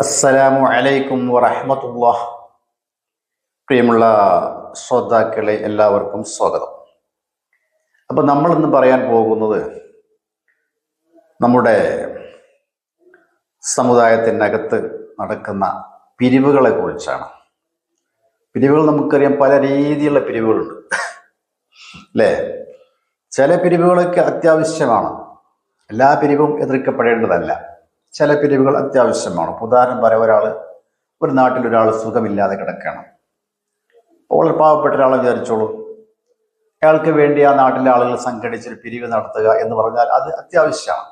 അസ്സലാമു അലൈക്കും വറഹമത്തുള്ള പ്രിയമുള്ള ശ്രോതാക്കളെ എല്ലാവർക്കും സ്വാഗതം. അപ്പൊ നമ്മൾ ഇന്ന് പറയാൻ പോകുന്നത് നമ്മുടെ സമുദായത്തിനകത്ത് നടക്കുന്ന പിരിവുകളെ കുറിച്ചാണ്. പിരിവുകൾ നമുക്കറിയാം പല രീതിയിലുള്ള പിരിവുകളുണ്ട്. അല്ലേ? ചില പിരിവുകളൊക്കെ അത്യാവശ്യമാണ്. എല്ലാ പിരിവും എതിർക്കപ്പെടേണ്ടതല്ല. ചില പിരിവുകൾ അത്യാവശ്യമാണ്. ഉദാഹരണം പറയാം ഒരാൾ ഒരു നാട്ടിൽ ഒരാൾ സുഖമില്ലാതെ കിടക്കുകയാണ്. അപ്പോൾ പാവപ്പെട്ട ഒരാളെ വിചാരിച്ചോളൂ. അയാൾക്ക് വേണ്ടി ആ നാട്ടിലെ ആളുകൾ സംഘടിച്ചൊരു പിരിവ് നടത്തുക എന്ന് പറഞ്ഞാൽ അത് അത്യാവശ്യമാണ്.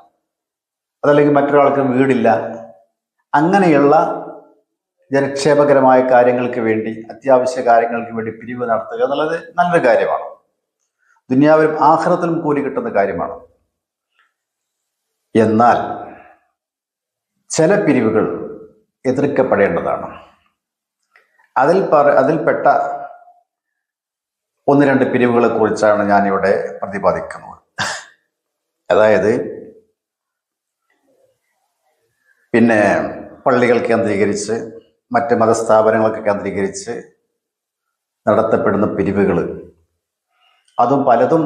അതല്ലെങ്കിൽ മറ്റൊരാൾക്ക് വീടില്ല. അങ്ങനെയുള്ള ജനക്ഷേമകരമായ കാര്യങ്ങൾക്ക് വേണ്ടി അത്യാവശ്യ കാര്യങ്ങൾക്ക് വേണ്ടി പിരിവ് നടത്തുക എന്നുള്ളത് നല്ലൊരു കാര്യമാണ്. ദുനിയാവിലും ആഹ്റത്തിലും കൂലി കിട്ടുന്ന കാര്യമാണ്. എന്നാൽ ചില പിരിവുകൾ എതിർക്കപ്പെടേണ്ടതാണ്. അതിൽ പറ അതിൽപ്പെട്ട ഒന്ന് രണ്ട് പിരിവുകളെ കുറിച്ചാണ് ഞാനിവിടെ പ്രതിപാദിക്കുന്നത്. അതായത് പിന്നെ പള്ളികൾ കേന്ദ്രീകരിച്ച് മറ്റ് മതസ്ഥാപനങ്ങളൊക്കെ കേന്ദ്രീകരിച്ച് നടത്തപ്പെടുന്ന പിരിവുകൾ. അതും പലതും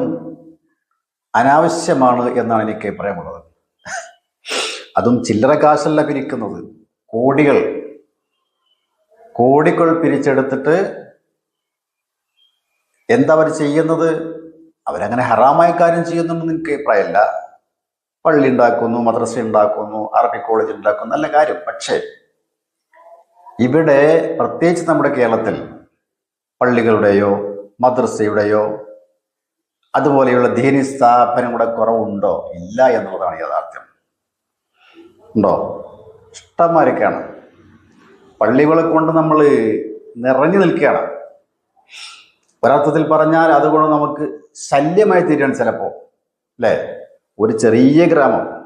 അനാവശ്യമാണ് എന്നാണ് എനിക്ക് അഭിപ്രായമുള്ളത്. അതും ചില്ലറ കാശല്ല പിരിക്കുന്നത്. കോടികൾ. കോടികൾ പിരിച്ചെടുത്തിട്ട് എന്താ അവർ ചെയ്യുന്നത്? അവരങ്ങനെ ഹറാമായ കാര്യം ചെയ്യുന്നുണ്ടെന്ന് എനിക്ക് അഭിപ്രായമല്ല പള്ളി ഉണ്ടാക്കുന്നു മദ്രസ ഉണ്ടാക്കുന്നു അറബി കോളേജ് ഉണ്ടാക്കുന്നു നല്ല കാര്യം. പക്ഷേ ഇവിടെ പ്രത്യേകിച്ച് നമ്മുടെ കേരളത്തിൽ പള്ളികളുടെയോ മദ്രസയുടെയോ അതുപോലെയുള്ള ദീനി സ്ഥാപനങ്ങളുടെ കുറവുണ്ടോ? ഇല്ല എന്നുള്ളതാണ് യാഥാർത്ഥ്യം. ഉണ്ടോ? ഇഷ്ടന്മാരൊക്കെയാണ്. പള്ളികളെ കൊണ്ട് നമ്മൾ നിറഞ്ഞു നിൽക്കുകയാണ്. ഒരർത്ഥത്തിൽ പറഞ്ഞാൽ അതുകൊണ്ട് നമുക്ക് ശല്യമായി തീരാണ് ചിലപ്പോൾ അല്ലേ? ഒരു ചെറിയ ഗ്രാമം.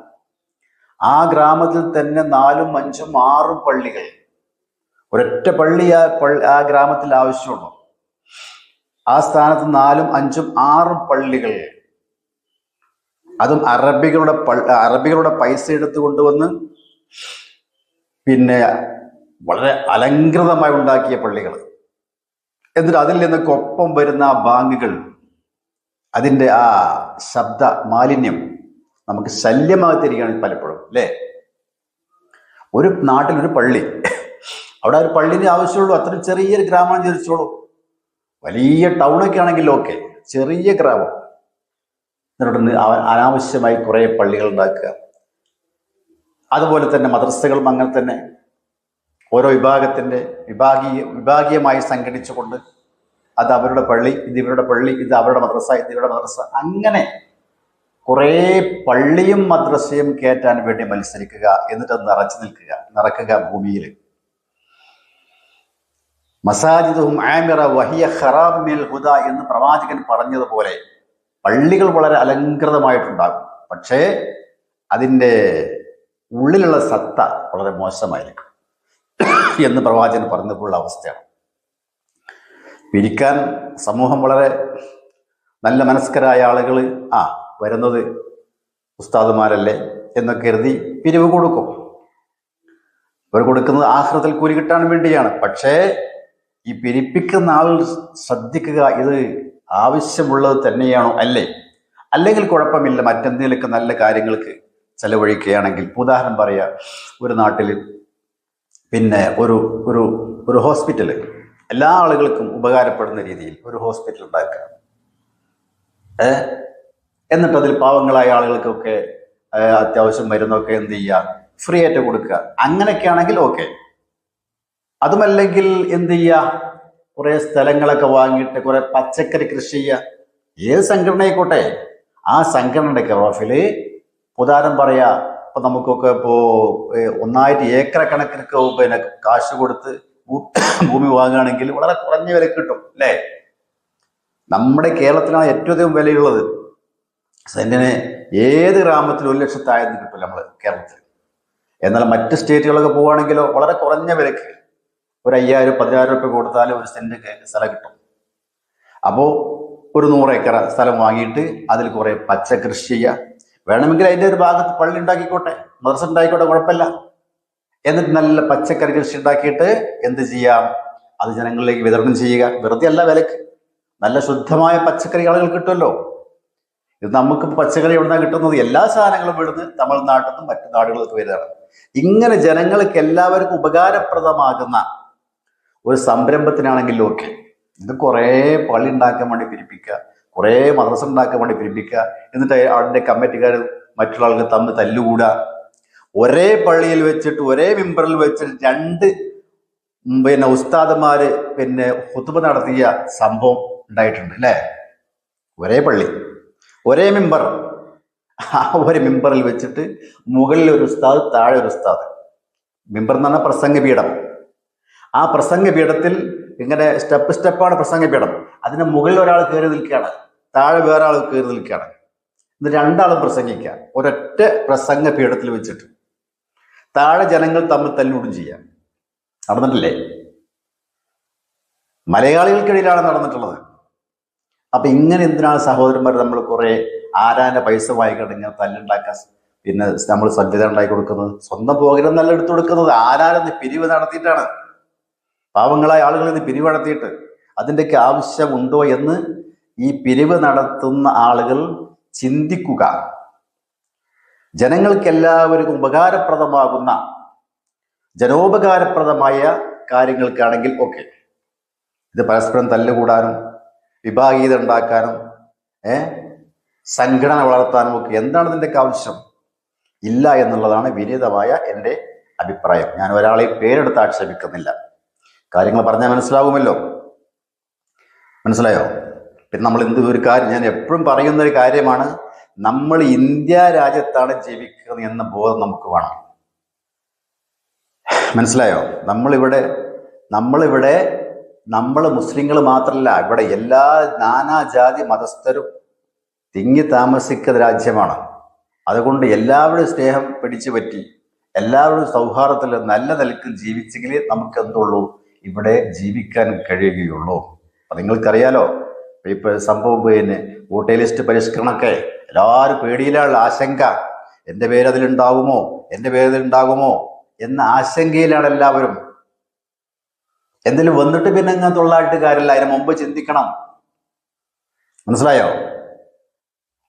ആ ഗ്രാമത്തിൽ തന്നെ നാലും അഞ്ചും ആറും പള്ളികൾ. ഒരൊറ്റ പള്ളി ആ പള്ളി ആ ഗ്രാമത്തിൽ ആവശ്യമുണ്ടോ ആ സ്ഥാനത്ത് നാലും അഞ്ചും ആറും പള്ളികൾ. അതും അറബികളുടെ അറബികളുടെ പൈസ എടുത്തു കൊണ്ടുവന്ന് പിന്നെ വളരെ അലങ്കൃതമായി ഉണ്ടാക്കിയ പള്ളികൾ. എന്നിട്ട് അതിൽ നിന്നൊക്കെ ഒപ്പം വരുന്ന ആ ബാങ്കുകൾ അതിന്റെ ആ ശബ്ദ മാലിന്യം നമുക്ക് ശല്യമാകത്തിരിക്കുകയാണ് പലപ്പോഴും അല്ലേ? ഒരു നാട്ടിലൊരു പള്ളി അവിടെ ഒരു പള്ളിന് ആവശ്യമുള്ളൂ അത്രയും ചെറിയൊരു ഗ്രാമം ചോദിച്ചോളൂ വലിയ ടൗണൊക്കെ ആണെങ്കിൽ ഓക്കെ ചെറിയ ഗ്രാമം. എന്നിട്ട് അനാവശ്യമായി കുറേ പള്ളികൾ ഉണ്ടാക്കുക. അതുപോലെ തന്നെ മദ്രസകളും അങ്ങനെ തന്നെ ഓരോ വിഭാഗത്തിന്റെ വിഭാഗീയ വിഭാഗീയമായി സംഘടിച്ചുകൊണ്ട് അത് അവരുടെ പള്ളി ഇത് ഇവരുടെ പള്ളി ഇത് അവരുടെ മദ്രസ ഇത് ഇവരുടെ മദ്രസ അങ്ങനെ കുറേ പള്ളിയും മദ്രസയും കയറ്റാൻ വേണ്ടി മത്സരിക്കുക എന്നിട്ട് അത് നിറച്ചു നിൽക്കുക നിറക്കുക ഭൂമിയിൽ. മസാജിദും ആമിറ വഹിയ ഖറാബ് മിൽ ഹുദ എന്ന് പ്രവാചകൻ പറഞ്ഞതുപോലെ പള്ളികൾ വളരെ അലങ്കൃതമായിട്ടുണ്ടാകും പക്ഷേ അതിന്റെ ഉള്ളിലുള്ള സത്ത വളരെ മോശമായിരിക്കും. എന്ന് പ്രവാചകൻ പറഞ്ഞപ്പോഴുള്ള അവസ്ഥയാണ്. പിരിക്കാൻ സമൂഹം വളരെ നല്ല മനസ്കരായ ആളുകൾ ആ വരുന്നത് ഉസ്താദുമാരല്ലേ എന്നൊക്കെ കരുതി പിരിവ് കൊടുക്കും. അവർ കൊടുക്കുന്നത് ആഹൃതത്തിൽ കൂലി കിട്ടാൻ വേണ്ടിയാണ്. പക്ഷേ ഈ പിരിപ്പിക്കുന്ന ആൾ ശ്രദ്ധിക്കുക ഇത് ആവശ്യമുള്ളത് തന്നെയാണോ? അല്ലേ? അല്ലെങ്കിൽ കുഴപ്പമില്ല മറ്റെന്തെങ്കിലുമൊക്കെ നല്ല കാര്യങ്ങൾക്ക് ചെലവഴിക്കുകയാണെങ്കിൽ ഉദാഹരണം പറയുക ഒരു നാട്ടിൽ പിന്നെ ഒരു ഒരു ഒരു ഹോസ്പിറ്റൽ എല്ലാ ആളുകൾക്കും ഉപകാരപ്പെടുന്ന രീതിയിൽ ഒരു ഹോസ്പിറ്റൽ ഉണ്ടാക്കുക. ഏ? എന്നിട്ട് അതിൽ പാവങ്ങളായ ആളുകൾക്കൊക്കെ അത്യാവശ്യം മരുന്നൊക്കെ എന്ത് ചെയ്യുക? ഫ്രീ ആയിട്ട് കൊടുക്കുക. അങ്ങനെയൊക്കെ ആണെങ്കിൽ ഓക്കെ അതുമല്ലെങ്കിൽ എന്ത് ചെയ്യുക? കുറെ സ്ഥലങ്ങളൊക്കെ വാങ്ങിയിട്ട് കുറെ പച്ചക്കറി കൃഷി ചെയ്യുക ഏത് സംഘടനയായിക്കോട്ടെ ആ സംഘടനയുടെ കറോഫിൽ ഉദാഹരണം പറയാ ഇപ്പൊ നമുക്കൊക്കെ ഇപ്പോ ഒന്നായിട്ട് ഏക്കർ കണക്കിനൊക്കെ പിന്നെ കാശ് കൊടുത്ത് ഭൂമി വാങ്ങുകയാണെങ്കിൽ വളരെ കുറഞ്ഞ വില കിട്ടും അല്ലേ? നമ്മുടെ കേരളത്തിലാണ് ഏറ്റവും അധികം വിലയുള്ളത്. സെന്റിന് ഏത് ഗ്രാമത്തിലും ഒരു ലക്ഷത്തായിരുന്നു കിട്ടില്ല നമ്മൾ കേരളത്തിൽ. എന്നാൽ മറ്റ് സ്റ്റേറ്റുകളൊക്കെ പോവുകയാണെങ്കിലോ വളരെ കുറഞ്ഞ വിലക്ക് ഒരു അയ്യായിരം പതിനായിരം രൂപ കൊടുത്താൽ ഒരു സെന്റ് സ്ഥലം കിട്ടും. അപ്പോൾ ഒരു നൂറ് ഏക്കർ സ്ഥലം വാങ്ങിയിട്ട് അതിൽ കുറേ പച്ചക്കൃഷി കൃഷി ചെയ്യുക വേണമെങ്കിൽ അതിന്റെ ഒരു ഭാഗത്ത് പള്ളി ഉണ്ടാക്കിക്കോട്ടെ. മദർസ ഉണ്ടായിക്കോട്ടെ കുഴപ്പമില്ല. എന്നിട്ട് നല്ല പച്ചക്കറി കൃഷി ഉണ്ടാക്കിയിട്ട് എന്ത് ചെയ്യാം? അത് ജനങ്ങളിലേക്ക് വിതരണം ചെയ്യുക. വെറുതെ അല്ല വിലക്ക്. നല്ല ശുദ്ധമായ പച്ചക്കറി ആളുകൾ കിട്ടുമല്ലോ. ഇത് നമുക്ക് പച്ചക്കറി എവിടെ നിന്നാണ് കിട്ടുന്നത്? എല്ലാ സാധനങ്ങളും ഇവിടുന്ന് തമിഴ്നാട്ടിൽ നിന്നും മറ്റു നാടുകളിൽ നിന്ന് വരുന്നതാണ്. ഇങ്ങനെ ജനങ്ങൾക്ക് എല്ലാവർക്കും ഉപകാരപ്രദമാകുന്ന ഒരു സംരംഭത്തിനാണെങ്കിലും ഒക്കെ ഇത് കുറേ പള്ളി ഉണ്ടാക്കാൻ വേണ്ടി പിരിപ്പിക്കുക കുറേ മദ്രസ ഉണ്ടാക്കാൻ വേണ്ടി പിരിപ്പിക്കുക എന്നിട്ട് അവിടെ കമ്മിറ്റിക്കാർ മറ്റുള്ള ആൾക്ക് തമ്മിൽ തല്ലുകൂടുക. ഒരേ പള്ളിയിൽ വെച്ചിട്ട് ഒരേ മെമ്പറിൽ വെച്ചിട്ട് രണ്ട് പിന്നെ ഉസ്താദന്മാര് പിന്നെ ഹുത്തുബ നടത്തിയ സംഭവം ഉണ്ടായിട്ടുണ്ട് അല്ലേ? ഒരേ പള്ളി ഒരേ മെമ്പർ. ആ ഒരു മെമ്പറിൽ വെച്ചിട്ട് മുകളിൽ ഒരു ഉസ്താദ് താഴെ ഒരു ഉസ്താദ്. മെമ്പർ എന്ന് പറഞ്ഞാൽ പ്രസംഗപീഠം. ആ പ്രസംഗപീഠത്തിൽ ഇങ്ങനെ സ്റ്റെപ്പ് സ്റ്റെപ്പാണ് പ്രസംഗപീഠം. അതിന് മുകളിൽ ഒരാൾ കയറി നിൽക്കുകയാണ്. താഴെ വേറെ ആൾ കയറി നിൽക്കുകയാണ്. ഇത് രണ്ടാളും പ്രസംഗിക്കുക ഒരൊറ്റ പ്രസംഗ പീഠത്തിൽ വെച്ചിട്ട്. താഴെ ജനങ്ങൾ തമ്മിൽ തല്ലൂടും ചെയ്യാം. നടന്നിട്ടില്ലേ? മലയാളികൾക്കിടയിലാണ് നടന്നിട്ടുള്ളത്. അപ്പൊ ഇങ്ങനെ എന്തിനാണ് സഹോദരന്മാർ നമ്മൾ കുറെ ആരാന്റെ പൈസ വാങ്ങിക്കണം ഇങ്ങനെ തല്ലുണ്ടാക്കാൻ പിന്നെ നമ്മൾ സജ്ജത ഉണ്ടാക്കി കൊടുക്കുന്നത്? സ്വന്തം പോകരം നല്ല എടുത്തു കൊടുക്കുന്നത്. ആരാരെന്ന് പിരിവ് നടത്തിയിട്ടാണ്. പാവങ്ങളായ ആളുകളിൽ പിരിവ് നടത്തിയിട്ട് അതിന്റെയൊക്കെ ആവശ്യമുണ്ടോ എന്ന് ഈ പിരിവ് നടത്തുന്ന ആളുകൾ ചിന്തിക്കുക. ജനങ്ങൾക്ക് എല്ലാവർക്കും ഉപകാരപ്രദമാകുന്ന ജനോപകാരപ്രദമായ കാര്യങ്ങൾക്കാണെങ്കിൽ ഓക്കെ. ഇത് പരസ്പരം തല്ലുകൂടാനും വിഭാഗീയത ഉണ്ടാക്കാനും ഏ? സംഘടന വളർത്താനും ഒക്കെ എന്താണ് ഇതിന്റെയൊക്കെ ആവശ്യം? ഇല്ല എന്നുള്ളതാണ് വിനീതമായ എന്റെ അഭിപ്രായം. ഞാൻ ഒരാളെ പേരെടുത്ത് ആക്ഷേപിക്കുന്നില്ല. കാര്യങ്ങൾ പറഞ്ഞാൽ മനസ്സിലാവുമല്ലോ. മനസ്സിലായോ? പിന്നെ നമ്മൾ എന്ത് ഒരു കാര്യം ഞാൻ എപ്പോഴും പറയുന്ന ഒരു കാര്യമാണ് നമ്മൾ ഇന്ത്യ രാജ്യത്താണ് ജീവിക്കുന്നത് എന്ന ബോധം നമുക്ക് വേണം. മനസ്സിലായോ? നമ്മളിവിടെ നമ്മളിവിടെ നമ്മൾ മുസ്ലിങ്ങൾ മാത്രമല്ല ഇവിടെ എല്ലാ നാനാജാതി മതസ്ഥരും തിങ്ങി താമസിക്കുന്ന രാജ്യമാണ്. അതുകൊണ്ട് എല്ലാവരും സ്നേഹം പിടിച്ചു പറ്റി എല്ലാവരും സൗഹാർദ്ദത്തിൽ നല്ല നിലയ്ക്ക് ജീവിച്ചെങ്കിലേ നമുക്ക് എന്തുള്ളൂ ഇവിടെ ജീവിക്കാൻ കഴിയുകയുള്ളൂ. അപ്പം നിങ്ങൾക്കറിയാലോ ഇപ്പൊ സംഭവം പിന്നെ വോട്ടേ ലിസ്റ്റ് പരിഷ്കരണമൊക്കെ എല്ലാവരും പേടിയിലുള്ള ആശങ്ക. എന്റെ പേരതിലുണ്ടാകുമോ എന്റെ പേരതിലുണ്ടാകുമോ? എന്ന ആശങ്കയിലാണ് എല്ലാവരും. എന്തെങ്കിലും വന്നിട്ട് പിന്നെ അങ്ങനെ തൊള്ളായിട്ട് കാര്യമില്ല അതിന് മുമ്പ് ചിന്തിക്കണം. മനസ്സിലായോ?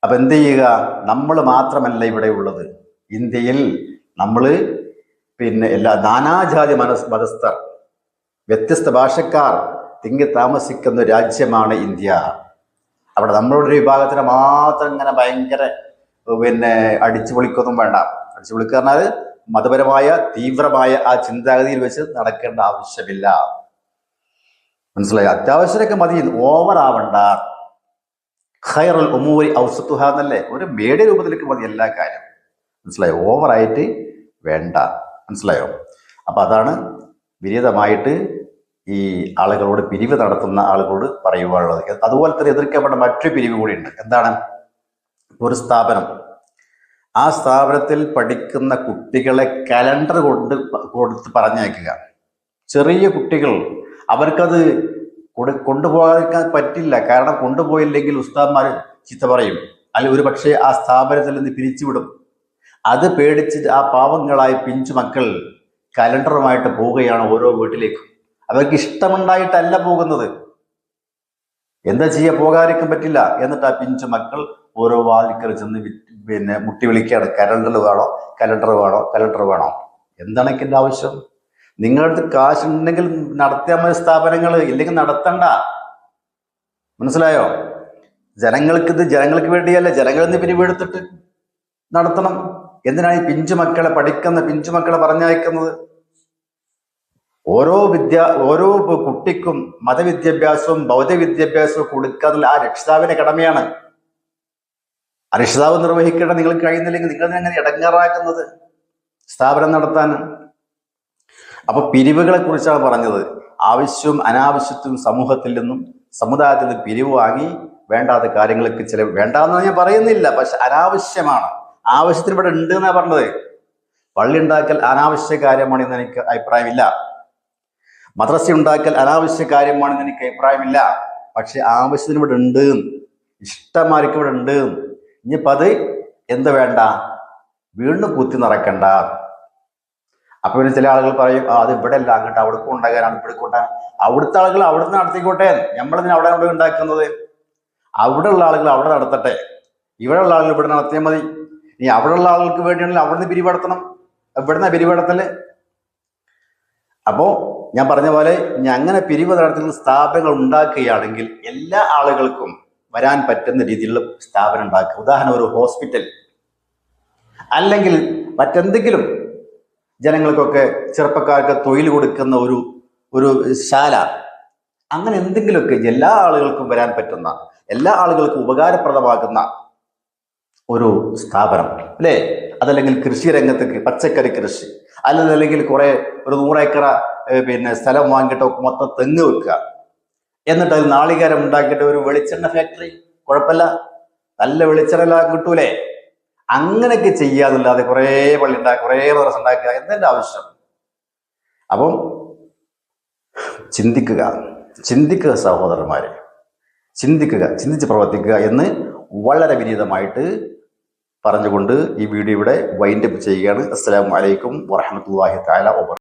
അപ്പൊ എന്ത് ചെയ്യുക? നമ്മൾ മാത്രമല്ല ഇവിടെ ഉള്ളത്. ഇന്ത്യയിൽ നമ്മൾ പിന്നെ എല്ലാ നാനാജാതി മനസ് മതസ്ഥർ വ്യത്യസ്ത ഭാഷക്കാർ തിങ്ങി താമസിക്കുന്ന രാജ്യമാണ് ഇന്ത്യ. അവിടെ നമ്മളുടെ ഒരു വിഭാഗത്തിന് മാത്രം ഇങ്ങനെ ഭയങ്കര പിന്നെ അടിച്ചു പൊളിക്കൊന്നും വേണ്ട. അടിച്ചു പൊളിക്കുക പറഞ്ഞാൽ മതപരമായ തീവ്രമായ ആ ചിന്താഗതിയിൽ വെച്ച് നടക്കേണ്ട ആവശ്യമില്ല. മനസ്സിലായി? അത്യാവശ്യമൊക്കെ മതി. ഓവർ ആവണ്ട. ഖൈറുൽ ഉമൂരി ഔസത്തുഹ എന്നല്ലേ? ഒരു മേടിയ രൂപത്തിലേക്ക് മതി എല്ലാ കാര്യം മനസ്സിലായോ? ഓവറായിട്ട് വേണ്ട. മനസ്സിലായോ? അപ്പൊ അതാണ് വിനീതമായിട്ട് ഈ ആളുകളോട് പിരിവ് നടത്തുന്ന ആളുകളോട് പറയുവാനുള്ളത്. അതുപോലെ തന്നെ എതിർക്കപ്പെട്ട മറ്റൊരു പിരിവ് കൂടിയുണ്ട്. എന്താണ്? ഒരു സ്ഥാപനം. ആ സ്ഥാപനത്തിൽ പഠിക്കുന്ന കുട്ടികളെ കലണ്ടർ കൊണ്ട് കൊടുത്ത് പറഞ്ഞയക്കുക. ചെറിയ കുട്ടികൾ അവർക്കത് കൊടു കൊണ്ടുപോകാതിരിക്കാൻ പറ്റില്ല. കാരണം കൊണ്ടുപോയില്ലെങ്കിൽ ഉസ്താദ്മാർ ചീത്ത പറയും. അല്ലെ ഒരു പക്ഷേ ആ സ്ഥാപനത്തിൽ നിന്ന് പിരിച്ചുവിടും. അത് പേടിച്ച് ആ പാവങ്ങളായ പിഞ്ചു മക്കൾ കലണ്ടറുമായിട്ട് പോവുകയാണ് ഓരോ വീട്ടിലേക്കും. അവർക്ക് ഇഷ്ടമുണ്ടായിട്ടല്ല പോകുന്നത്. എന്താ ചെയ്യാ? പോകാതിരിക്കാൻ പറ്റില്ല. എന്നിട്ട് ആ പിഞ്ചു മക്കൾ ഓരോ വാതിക്കൽ ചെന്ന് പിന്നെ മുട്ടി വിളിക്കുകയാണ്. കലണ്ടർ വേണോ? കലണ്ടർ വേണോ? കലണ്ടർ വേണോ? എന്താണ് ആവശ്യം? നിങ്ങളുടെ അടുത്ത് കാശുണ്ടെങ്കിൽ നടത്തിയാൽ മതി സ്ഥാപനങ്ങൾ ഇല്ലെങ്കിൽ നടത്തണ്ട. മനസ്സിലായോ? ജനങ്ങൾക്കിത് ജനങ്ങൾക്ക് വേണ്ടിയല്ല. ജനങ്ങളിൽ നിന്ന് പിരിവെടുത്തിട്ട് നടത്തണം. എന്തിനാണ് ഈ പിഞ്ചു മക്കളെ പഠിക്കുന്ന പിഞ്ചു മക്കളെ പറഞ്ഞയക്കുന്നത്? ഓരോ വിദ്യ ഓരോ കുട്ടിക്കും മതവിദ്യാഭ്യാസവും ഭൗതിക വിദ്യാഭ്യാസവും ആ രക്ഷിതാവിന്റെ കടമയാണ്. ആ രക്ഷിതാവ് നിർവഹിക്കേണ്ട നിങ്ങൾക്ക് കഴിയുന്നില്ലെങ്കിൽ നിങ്ങൾ എങ്ങനെ ഇടങ്ങാറാക്കുന്നത് സ്ഥാപനം നടത്താൻ. അപ്പൊ പിരിവുകളെ കുറിച്ചാണ് പറഞ്ഞത്. ആവശ്യവും അനാവശ്യത്വം സമൂഹത്തിൽ നിന്നും സമുദായത്തിൽ നിന്ന് പിരിവ് വാങ്ങി വേണ്ടാത്ത കാര്യങ്ങൾക്ക് ചില വേണ്ടാന്ന് ഞാൻ പറയുന്നില്ല പക്ഷെ അനാവശ്യമാണ്. ആവശ്യത്തിന് ഇവിടെ ഉണ്ട് എന്നാ പറഞ്ഞത്. പള്ളി ഉണ്ടാക്കൽ അനാവശ്യ കാര്യമാണെന്ന് എനിക്ക് അഭിപ്രായമില്ല. മദ്രസ ഉണ്ടാക്കൽ അനാവശ്യ കാര്യമാണെന്ന് എനിക്ക് അഭിപ്രായമില്ല. പക്ഷെ ആവശ്യത്തിന് ഇവിടെ ഉണ്ട്. ഇഷ്ടമാർക്ക് ഇവിടെ ഉണ്ട്. ഇനിയിപ്പോ അത് എന്ത് വേണ്ട? വീണ്ടും കുത്തി നിറക്കണ്ട അപ്പൊ പിന്നെ ചില ആളുകൾ പറയും അത് ഇവിടെ അല്ല. അങ്ങോട്ട് അവിടെ ഉണ്ടാകാനാണ് ഇവിടെ കൊണ്ടാണ് അവിടുത്തെ ആളുകൾ അവിടെ നിന്ന് നടത്തിക്കോട്ടെ. നമ്മളതിന് അവിടെ അവിടെ ഉണ്ടാക്കുന്നത്? അവിടെ ഉള്ള ആളുകൾ അവിടെ നടത്തട്ടെ. ഇവിടെ ഉള്ള ആളുകൾ ഇവിടെ നടത്തിയാൽ മതി. ഇനി അവിടെ ഉള്ള ആളുകൾക്ക് വേണ്ടിയാണെങ്കിൽ അവിടുന്ന് പിരിവടത്തണം ഇവിടുന്ന് പിരിവടത്തൽ അപ്പോ ഞാൻ പറഞ്ഞ പോലെ അങ്ങനെ പിരിവ് നടത്തുന്ന സ്ഥാപനങ്ങൾ ഉണ്ടാക്കുകയാണെങ്കിൽ എല്ലാ ആളുകൾക്കും വരാൻ പറ്റുന്ന രീതിയിലുള്ള സ്ഥാപനം ഉണ്ടാക്കുക. ഉദാഹരണം ഒരു ഹോസ്പിറ്റൽ. അല്ലെങ്കിൽ മറ്റെന്തെങ്കിലും ജനങ്ങൾക്കൊക്കെ ചെറുപ്പക്കാർക്ക് തൊഴിൽ കൊടുക്കുന്ന ഒരു ഒരു ശാല. അങ്ങനെ എന്തെങ്കിലുമൊക്കെ എല്ലാ ആളുകൾക്കും വരാൻ പറ്റുന്ന എല്ലാ ആളുകൾക്കും ഉപകാരപ്രദമാകുന്ന ഒരു സ്ഥാപനം അല്ലേ? അതല്ലെങ്കിൽ കൃഷി രംഗത്ത് പച്ചക്കറി കൃഷി അല്ലെന്നല്ലെങ്കിൽ കുറെ ഒരു നൂറേക്കറ ഏഹ്, പിന്നെ സ്ഥലം വാങ്ങിയിട്ട് മൊത്തം തെങ്ങ് വെക്കുക. എന്നിട്ട് അതിൽ നാളികേരം ഉണ്ടാക്കിയിട്ട് ഒരു വെളിച്ചെണ്ണ ഫാക്ടറി കുഴപ്പമില്ല. നല്ല വെളിച്ചെണ്ണ കിട്ടൂലേ? അങ്ങനെയൊക്കെ ചെയ്യാന്നല്ലാതെ കുറേ പള്ളി ഉണ്ടാക്കുക കുറേ മദ്രസ ഉണ്ടാക്കുക എന്തിന്റെ ആവശ്യം. അപ്പം ചിന്തിക്കുക ചിന്തിക്കുക സഹോദരന്മാരെ ചിന്തിക്കുക ചിന്തിച്ച് പ്രവർത്തിക്കുക എന്ന് വളരെ വിനീതമായിട്ട് പറഞ്ഞുകൊണ്ട് ഈ വീഡിയോ ഇവിടെ വൈൻഡപ്പ് ചെയ്യുകയാണ്. അസ്സാം വലൈക്കും വറഹമത്തല്ലാഹി തആല വബറകാതുഹു.